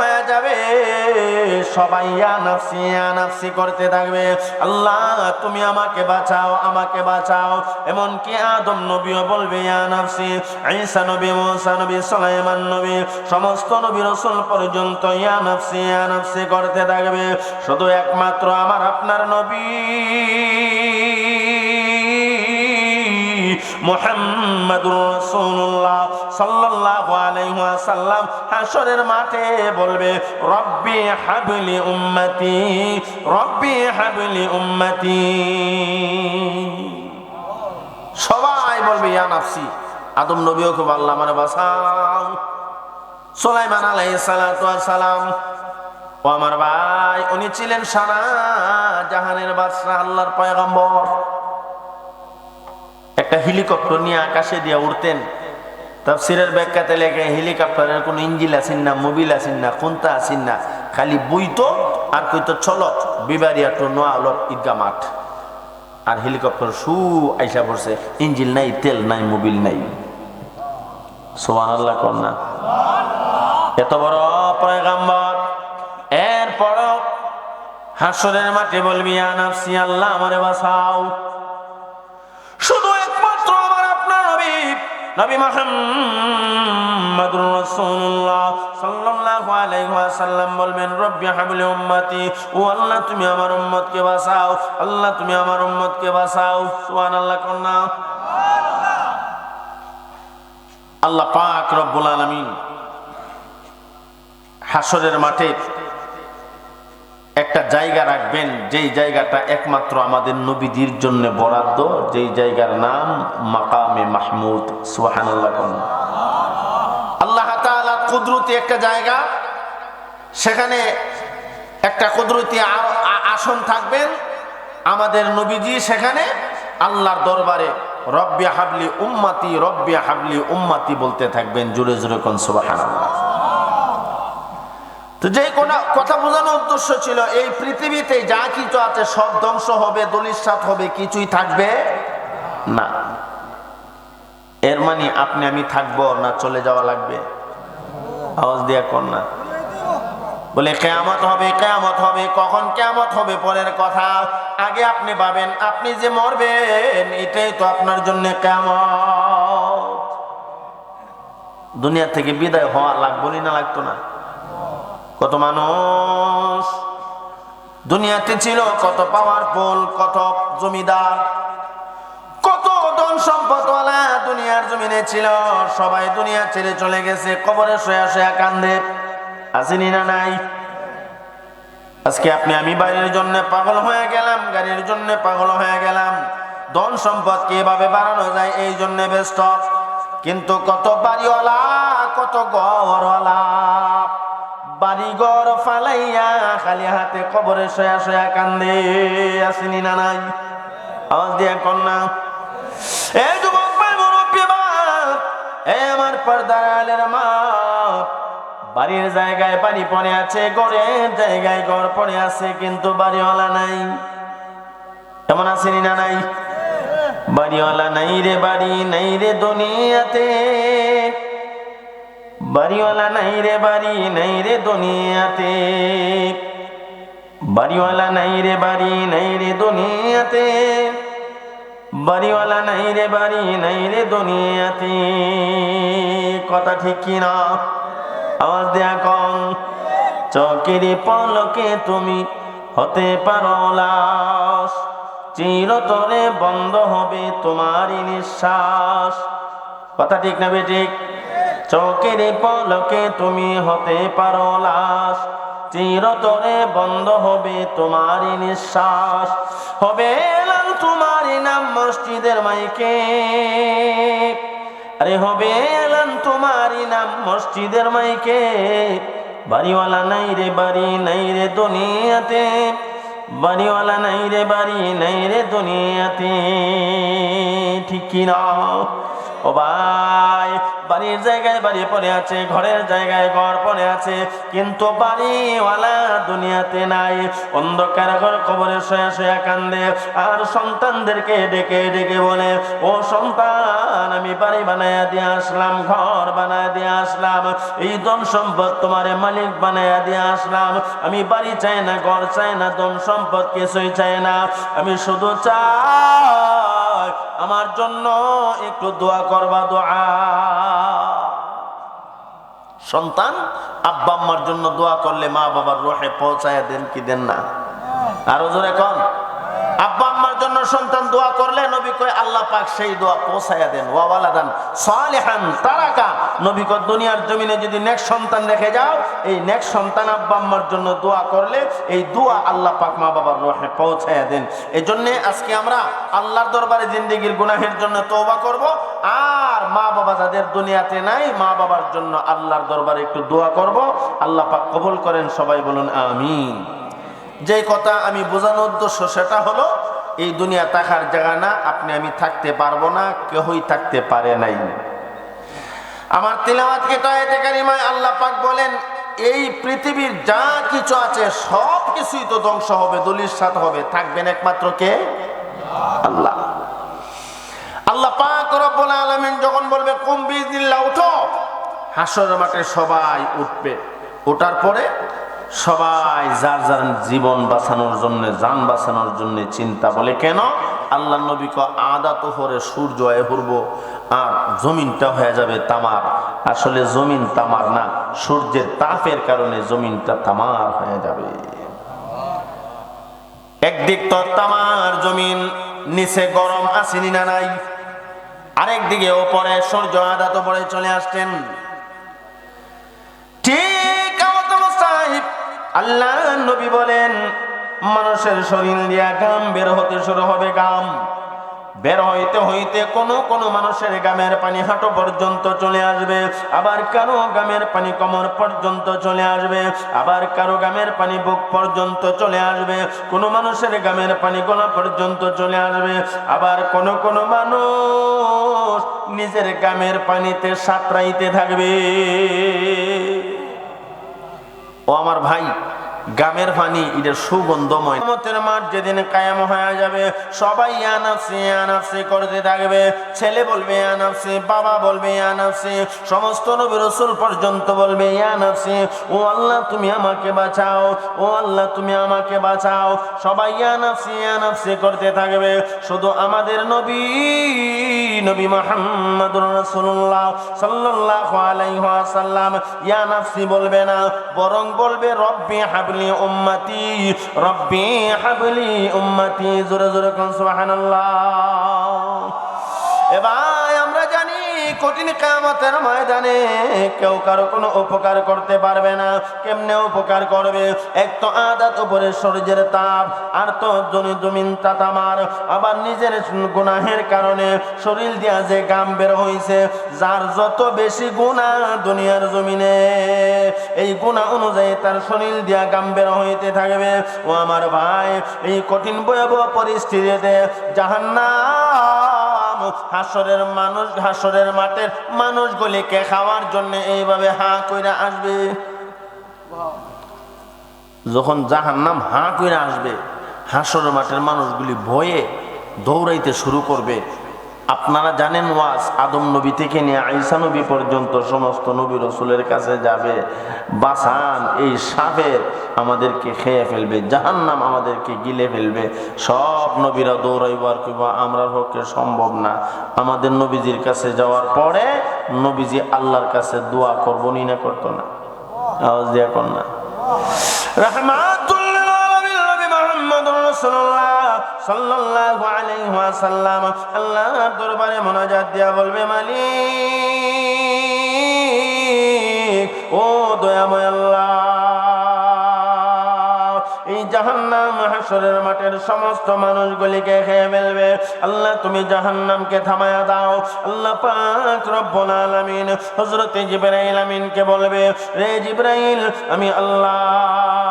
হয়ে যাবে। সবাই ইয়া নাফসি ইয়া নাফসি করতে থাকবে। আল্লাহ, তুমি আমাকে বাঁচাও আমাকে বাঁচাও। এমনকি আদম নবীও বলবে, ইয়া নাফসি ঈসা নবী, মুসা নবী, সুলাইমান নবী, সমস্ত নবী রাসূল পর্যন্ত ইয়া নাফসি ইয়া নাফসি করতে থাকবে। শুধু একমাত্র আমার আপনার নবী মুহাম্মাদুর রাসূলুল্লাহ। সাল্লাল্লাহু আলাইহি ওয়াসাল্লাম হাশরের মাঠে বলবে, রব্বি হাবলি উম্মতি, রব্বি হাবলি উম্মতি। সবাই বলবে, ইয়া আদম নবীও খুব আল্লাহ মানে বাসাও সুলাইমান আলাইহিস সালাতু সালাম ও আমার ভাই, উনি ছিলেন সারা জাহানের বাদশাহ, আল্লাহর পয়গম্বর। একটা হেলিকপ্টার নিয়ে আকাশে দিয়ে উড়তেন। তাফসিরের ব্যাখ্যাতে লেখে, হেলিকপ্টারের কোনো ইঞ্জিল আসেন না, মোবিল আসেন না কোনটা আসেন না, খালি বইতো আর কইতো চলো বিবারিয়া টু নোয়ালত ঈদগা মাঠ। আর হেলিকপ্টার সু আইসা পড়ছে ইঞ্জিল নাই, তেল নাই, মোবিল নাই। সোমান আল্লাহ কন্যা এত বড় পয়গাম্বর এরপর হাসরের মাঠে বলবি আনাফসি আল্লাহ আমারে বাঁচাও। নবী মুহাম্মাদুর রাসূলুল্লাহ সাল্লাল্লাহু আলাইহি ওয়াসাল্লাম বলবেন, রব্বি হাবলি উম্মতি, ও আল্লাহ তুমি আমার উম্মতকে বাঁচাও, আল্লাহ তুমি আমার উম্মতকে বাঁচাও। সুবহানাল্লাহ কন্না আল্লাহ পাক রব্বুল আলামিন হাসরের মাঠে একটা জায়গা রাখবেন, যেই জায়গাটা একমাত্র আমাদের নবীদের জন্য বরাদ্দ, যেই জায়গার নাম মাকামে মাহমুদ, সুবহানাল্লাহ আল্লাহ কুদরতি একটা জায়গা, সেখানে একটা কুদরতি আসন থাকবেন। আমাদের নবীজি সেখানে আল্লাহর দরবারে রব্বি হাবলি উম্মাতি, রব্বি হাবলি উম্মাতি বলতে থাকবেন, জোরে জোরে কোন সুবহানাল্লাহ। তো যে কোনো কথা বোঝানোর উদ্দেশ্য ছিল, এই পৃথিবীতে যা কিছু আছে সব ধ্বংস হবে দলিসাত হবে, কিছুই থাকবে না। এর মানে আপনি, আমি থাকব না, চলে যাওয়া লাগবে। আওয়াজ দিয়া কর না? বলে, কেয়ামত হবে কেয়ামত হবে, কখন কেয়ামত হবে, পরের কথা। আগে আপনি ভাবেন, আপনি যে মরবেন, এটাই তো আপনার জন্য কেয়ামত। দুনিয়া থেকে বিদায় হওয়া লাগবো না লাগতো না? কত মানুষ? দুনিয়াতে ছিল কত পাওয়ারফুল কত জমিদার, কত ধন সম্পদওয়ালা দুনিয়ার জমিনে ছিল। সবাই দুনিয়া ছেড়ে চলে গেছে, কবরে শোয়া শোয়া কান্দে। আসেনি না নাই? আজকে আপনি, আমি বাড়ির জন্য পাগল হয়ে গেলাম, গাড়ির জন্য পাগল হয়ে গেলাম। ধন সম্পদ কীভাবে বাড়ানো যায়, এই জন্য ব্যস্ত। কিন্তু কত বাড়িওয়ালা, কত গড়ওয়ালা বাড়িঘর ফালাইয়া খালি হাতে কবরে শয়া শয়া কান্দে। আসেনি না নাই? আওয়াজ দিয়া কন্যা এ যুবক ভাই, মুরব্বী বাপ এ আমার পর্দারের মা। বাড়ির জায়গায় বাড়ি পড়ে আছে, ঘরের জায়গায় ঘর পড়ে আছে, কিন্তু বাড়িওয়ালা নাই। এমন আসেনি না নাই? বাড়িওয়ালা নাই রে, বাড়ি নাই রে দুনিয়াতে। বাড়িওয়ালা নাই রে বাড়ি, নাই রে দুনিয়াতে। বাড়িওয়ালা নাই রে বাড়ি, নাই রে দুনিয়াতে। বাড়িওয়ালা নাই রে বাড়ি, নাই রে দুনিয়াতে। কথা ঠিক কিনা আওয়াজ দেয়া কন। চকের পলকে তুমি হতে পারো লাশ। চিরতরে বন্ধ হবে তোমারই নিঃশ্বাস। কথা ঠিক না বে ঠিক? চোখের পলকে তুমি হতে পারো লাশ। চিরতরে বন্ধ হবে তোমারই নিঃশ্বাস। হবে এলান তোমারই নাম মসজিদের মাইকে। আরে হবে এলান তোমারই নাম মসজিদের মাইকে। বাড়িওয়ালা নাই রে বাড়ি, নাই রে দুনিয়াতে। বাড়িওয়ালা নাই রে বাড়ি, নাই রে দুনিয়াতে। ঠিক কিনা ও ভাই, বাড়ির জায়গায় বাড়ি পড়ে আছে, ঘরের জায়গায় ঘর পড়ে আছে, কিন্তু বাড়িওয়ালা দুনিয়াতে নাই। অন্ধকার ঘর কবরে শোয়া শোয়া কান্দে, আর সন্তানদেরকে ডেকে ডেকে বলে, ও সন্তান, আমি বাড়ি বানায়া দিয়ে আসলাম, ঘর বানায়া দিয়ে আসলাম, এই ধন সম্পদ তোমার মালিক বানায়া দিয়ে আসলাম, আমি বাড়ি চাই না, ঘর চাই না, ধন সম্পদ কিছুই চাই না, আমি শুধু চাই আমার জন্য একটু দোয়া করবা, দোয়া। সন্তান, আব্বা আম্মার জন্য দোয়া করলে মা বাবার রোহে পৌঁছায় দেন কি দেন না? আরও জোরে কন। আব্বা জন্য সন্তান দোয়া করলে নবী কয়, আল্লাহ পাক সেই দোয়া পৌঁছায়া দেন। ওয়ালাদান সালেহান তারাকা। নবী কয়, দুনিয়ার জমিনে যদি নেক্সট সন্তান রেখে যাও, এই নেক্সট সন্তান আব্বা আম্মার জন্য দোয়া করলে এই দোয়া আল্লাহ পাক মা বাবার রোহে পৌঁছায়া দেন। এই জন্যে আজকে আমরা আল্লাহর দরবারে জিন্দেগির গুনাহের জন্য তওবা করব। আর মা বাবা যাদের দুনিয়াতে নাই, মা বাবার জন্য আল্লাহর দরবারে একটু দোয়া করব। আল্লাহ পাক কবুল করেন, সবাই বলুন, আমিন। যে কথা আমি বোঝানোর উদ্দেশ্য সেটা হলো এই দুনিয়া থাকার জায়গা না, আপনি আমি থাকতে পারব না, কেহই থাকতে পারে নাই। আমার তিলাওয়াত কেটায়তে কারিমায় আল্লাহ পাক বলেন, এই পৃথিবীর যা কিছু আছে, সব কিছুই তো ধ্বংস হবে দলির সাথে হবে। থাকবেন একমাত্র কে? আল্লাহ। আল্লাহ পাক রব্বুল আলামিন যখন বলবে, কুম বিদিল্লাহ উঠো। হাসর মাঠে সবাই উঠবে। ওঠার পরে সবাই যার যার জীবন বাঁচানোর জন্য, যান বাঁচানোর জন্য চিন্তা বলে, কেন? আল্লাহ নবী ক আদা তোহরে সূর্য আয় হরব, আর জমিনটা হয়ে যাবে তামার। আসলে জমিন তামার না, সূর্যের তাপের কারণে জমিনটা তামার হয়ে যাবে। একদিক তো তামার জমিন, নিচে গরম আসেনি না নাই? আরেক দিকে ওপরে সূর্য আদা তো পরে চলে আসতেন আল্লাহ নবী বলেন, মানুষের শরীর দিয়া গাম বের হতে শুরু হবে গাম বের হইতে হইতে কোন কোন মানুষের গামের পানি হাঁটো পর্যন্ত চলে আসবে, আবার কারও গামের পানি কমর পর্যন্ত চলে আসবে, আবার কারও গামের পানি বুক পর্যন্ত চলে আসবে, কোন মানুষের গামের পানি গলা পর্যন্ত চলে আসবে, আবার কোন কোন মানুষ নিজের গামের পানিতে সাঁতরাইতে থাকবে। ও আমার ভাই গামের পানি এটার সুগন্ধময়। মতের মাঠ যেদিন কায়াম হয়ে যাবে, সবাই আনাফসি আনাফসি করতে থাকবে। ছেলে বলবে আনাফসি বাবা বলবে আনাফসি সমস্ত নবী রসুল পর্যন্ত বলবে আনাফসি ও আল্লাহ তুমি আমাকে বাঁচাও, ও আল্লাহ তুমি আমাকে বাঁচাও। সবাই আনাফসি আনাফসি করতে থাকবে। শুধু আমাদের নবী নবী মোহাম্মদুর রাসূলুল্লাহ সাল্লাল্লাহু আলাইহি ওয়াসাল্লাম। বলবে না, বরং বলবে, রব্বি হাবলি উম্মতি রব্বি হাবলি উম্মতি জোরে জোরে কোন সুবহানাল্লাহ। এবার কঠিন কামতের ময়দানে কেউ কারও কোনো উপকার করতে পারবে না। কেমনে উপকার করবে? এক তো আদাত উপরে সূর্যের তাপ, আর তো জমি জমিন তাতামার। আবার নিজের গুনাহের কারণে শরীর দিয়া যে গাম বের হইছে, যার যত বেশি গুণা দুনিয়ার জমিনে, এই গুণা অনুযায়ী তার শরীর দিয়া গাম বের হইতে থাকবে। ও আমার ভাই, এই কঠিন ভয়াবহ পরিস্থিতিতে জাহান্নাম হাসরের মানুষ, হাসরের মাঠের মানুষগুলিকে খাওয়ার জন্য এইভাবে হাঁ কইরা আসবে। যখন জাহান্নাম হাঁ কইরা আসবে, হাসরের মাঠের মানুষগুলি ভয়ে দৌড়াইতে শুরু করবে। আপনারা জানেন ওয়াজ আদম নবী থেকে নিয়ে আইসা নবী পর্যন্ত সমস্ত নবী রসুলের কাছে যাবে। বাসান, এই সাপের আমাদেরকে খেয়ে ফেলবে, জাহান্নাম আমাদেরকে গিলে ফেলবে। সব নবীরা দৌড়াইব আর কিংবা আমরার পক্ষে সম্ভব না। আমাদের নবীজির কাছে যাওয়ার পরে নবীজি আল্লাহর কাছে দোয়া করব নি না করতো না। আওয়াজ দিয়া কর না। রাহমাতুল্লিল সাল্লাল্লাহু আলাইহি ওয়াসাল্লাম আল্লাহর দরবারে মোনাজাত দিয়া বলবে, মালিক, ও দয়াময় আল্লাহ, এই জাহান্নাম হাসরের মাঠের সমস্ত মানুষগুলিকে খেয়ে ফেলবে। আল্লাহ, তুমি জাহান্নামকে থামায়া দাও। আল্লাহ পাক রব্বুল আলামিন হযরতে জিবরাইল আমিনকে বলবে, রে জিবরাইল, আমি আল্লাহ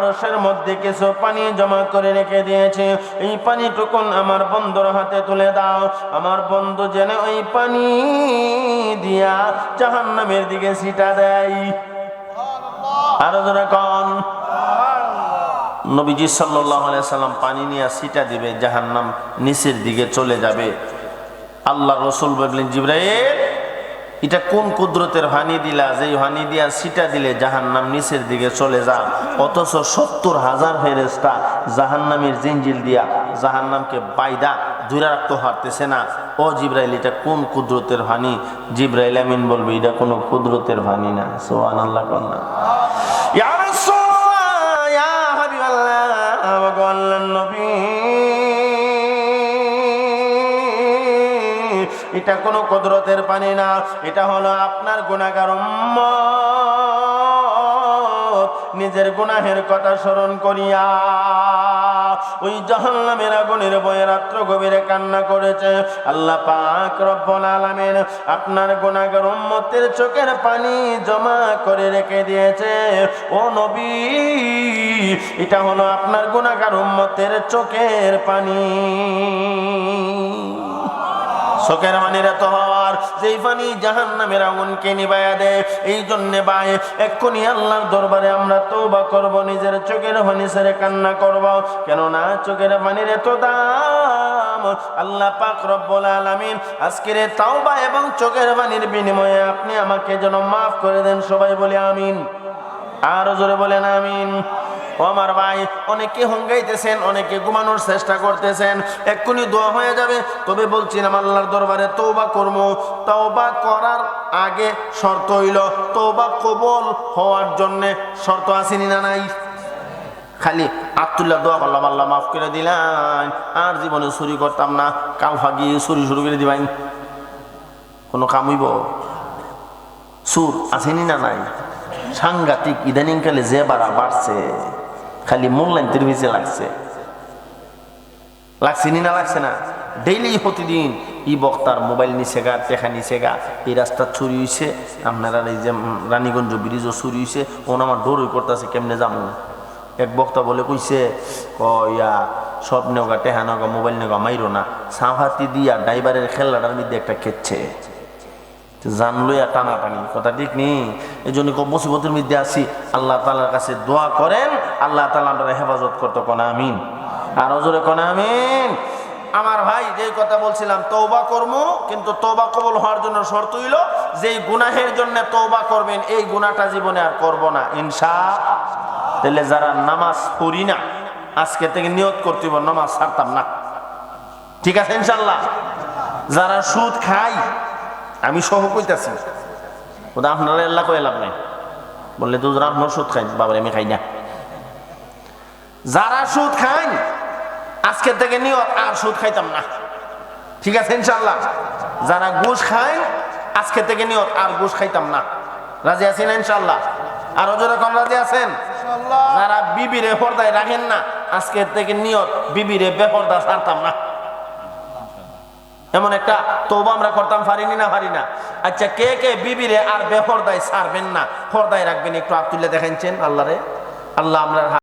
আরসের মধ্যে কিছু পানি জমা করে রেখে দিয়েছে। এই পানিটুকুন আমার বন্ধুর হাতে তুলে দাও। আমার বন্ধু যেন ওই পানি দিয়া জাহান্নামের দিকে সিটা দেয়। আরও জোরে কন। নবীজি সাল্লাহ সাল্লাম পানি নিয়ে সিটা দিবে, জাহান্নাম নিচের দিকে চলে যাবে। আল্লাহ রসুল বললেন, জিব্রাইল এটা কোন কুদরতের হানি দিলা? যে হানি দিয়া সিটা দিলে জাহান নাম নিচের দিকে চলে যা। অথচ সত্তর হাজার ফেরেস্তা জাহান নামের জিঞ্জিল দিয়া জাহান নামকে বাইদা দূরে রাখতে হারতেছে না। ও জিব্রাইল, এটা কোন কুদরতের হানি জিব্রাইল আমিন বলবে, এটা কোনো কুদরতের হানি না। সোহান আল্লাহ কন্যা এটা কোনো কুদরতের পানি না, এটা হলো আপনার গুণাগার নিজের গুনাহের কথা স্মরণ করিয়া ওই জাহান্নামের আগুনের বয়ে রাত্র গভীরে কান্না করেছে। আল্লাহ পাক রব্বুল আলামিন আপনার গুনাহগার উম্মতের চোখের পানি জমা করে রেখে দিয়েছে। ও নবী, এটা হলো আপনার গুনাহগার উম্মতের চোখের পানি। চোখের পানির এত হওয়ার যেই পানি জাহান নামের আগুনকে নিবাইয়া দেয়, এই জন্যে বাই, এক্ষুনি আল্লাহর দরবারে আমরা তৌবা করব, নিজের চোখের পানি ছেড়ে কান্না করব। কেননা চোখের পানির এত দাম। আল্লাহ পাক রব্বুল আলামিন আজকের তাওবা এবং চোখের পানির বিনিময়ে আপনি আমাকে যেন মাফ করে দেন, সবাই বলে আমিন। আরও জোরে বলেন আমিন। ও আমার ভাই অনেকে হঙ্গাইতেছেন অনেকে ঘুমানোর চেষ্টা করতেছেন। এক্ষুনি দোয়া হয়ে যাবে। তবে বলছিলাম, আল্লাহর দরবারে তৌবা করব তৌবা করার আগে শর্ত হইল তৌবা কবল হওয়ার জন্য শর্ত আসেনি না নাই? খালি আবদুল্লাহ দোয়া করলাম, আল্লাহ মাফ করে দিলাম আর জীবনে চুরি করতাম না। কাল ফাগি চুরি শুরু করে দিবাই কোনো কাম হইব? সুর আসেনি না নাই? সাংঘাতিক ইদানিংকালে যে বাড়া বাড়ছে। খালি মূল্যায়ন তিরমিজে লাগছে। লাগছে নি না লাগছে না? ডেইলি প্রতিদিন ই বক্তার মোবাইল নিছে গা, টেকা নিছে গা, এই রাস্তা চুরি হয়েছে আপনারা এই যে রানীগঞ্জ ব্রিজও চুরি হয়েছে ওন আমার ডোরই করতেছে, কেমনে যাব? এক বক্তা বলে কইছে ইয়া, সব নেওগা, টেহা নেওগা মোবাইল নেওগা, মাইরো না। সাহাতি দিয়া ড্রাইভারের খেলাটার মধ্যে একটা খেচ্ছে জানলো টানা টানি। কথা ঠিক নেই? এই জন্য মুসিবতের মধ্যে আসি আল্লাহ তালার কাছে দোয়া করেন, আল্লাহ তালা আমরা হেফাজত করতো কোনা, আমিন। আর জোরে কোনা, আমিন। আমার ভাই, যেই কথা বলছিলাম তৌবা কর্ম, কিন্তু তৌবা কবল হওয়ার জন্য শর্ত হইল, যেই গুনাহের জন্য তৌবা করবেন, এই গুনাহটা জীবনে আর করব না ইনশা তাহলে যারা নামাজ পড়ি না, আজকে থেকে নিয়ত করতে নামাজ ছাড়তাম না। ঠিক আছে ইনশাল্লাহ যারা সুদ খায় আমি সহ কইতাছি। ওটা আপনারা এল্লা কয়ে লাভ নাই। বললে তো যারা আপনার সুদ খাই বাবার আমি খাই না। যারা সুদ খাই আজকে থেকে নিয়ত আর সুদ খাইতাম না। ঠিক আছে ইনশাল্লাহ যারা ঘুষ খায় আজকে থেকে নিয়ত আর ঘুষ খাইতাম না। রাজি আছেন ইনশাল্লাহ আরও জোরে কোন রাজি আছেন? যারা বিবিরে পর্দায় রাখেন না আজকে থেকে নিয়ত বিবিরে বেপর্দা ছাড়তাম না। এমন একটা তৌবা আমরা করতাম পারিনি না পারি না? আচ্ছা কে কে বিবিরে আর বেহরদায় সারবেন না? হরদায় রাখবেন, একটু আবদুল্লাহ দেখাইছেন? আল্লাহরে? আল্লাহ আমরা